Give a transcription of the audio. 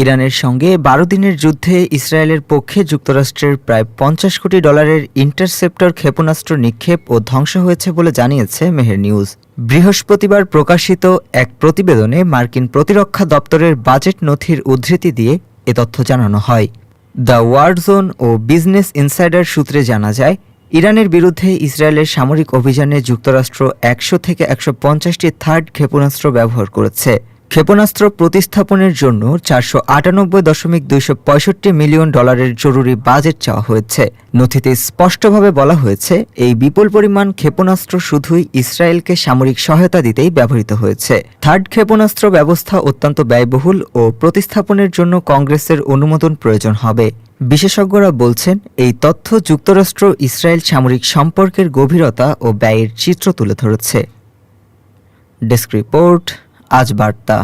ইরানের সঙ্গে বারো দিনের যুদ্ধে ইসরায়েলের পক্ষে যুক্তরাষ্ট্রের প্রায় পঞ্চাশ কোটি ডলারের ইন্টারসেপ্টর ক্ষেপণাস্ত্র নিক্ষেপ ও ধ্বংস হয়েছে বলে জানিয়েছে মেহের নিউজ। বৃহস্পতিবার প্রকাশিত এক প্রতিবেদনে মার্কিন প্রতিরক্ষা দপ্তরের বাজেট নথির উদ্ধৃতি দিয়ে এ তথ্য জানানো হয়। দ্য ওয়ার জোন ও বিজনেস ইনসাইডার সূত্রে জানা যায়, ইরানের বিরুদ্ধে ইসরায়েলের সামরিক অভিযানে যুক্তরাষ্ট্র একশো থেকে একশো পঞ্চাশটি থার্ড ক্ষেপণাস্ত্র ব্যবহার করেছে। ক্ষেপণাস্ত্র প্রতিস্থাপনের জন্য চারশো আটানব্বই দশমিক দুইশো পঁয়ষট্টি মিলিয়ন ডলারের জরুরি বাজেট চাওয়া হয়েছে। নথিতে স্পষ্টভাবে বলা হয়েছে, এই বিপুল পরিমাণ ক্ষেপণাস্ত্র শুধুই ইসরায়েলকে সামরিক সহায়তা দিতেই ব্যবহৃত হয়েছে। থার্ড ক্ষেপণাস্ত্র ব্যবস্থা অত্যন্ত ব্যয়বহুল ও প্রতিস্থাপনের জন্য কংগ্রেসের অনুমোদন প্রয়োজন হবে। বিশেষজ্ঞরা বলছেন, এই তথ্য যুক্তরাষ্ট্র ইসরায়েল সামরিক সম্পর্কের গভীরতা ও ব্যয়ের চিত্র তুলে ধরেছে। ডেস্ক রিপোর্ট আজ বার্তা।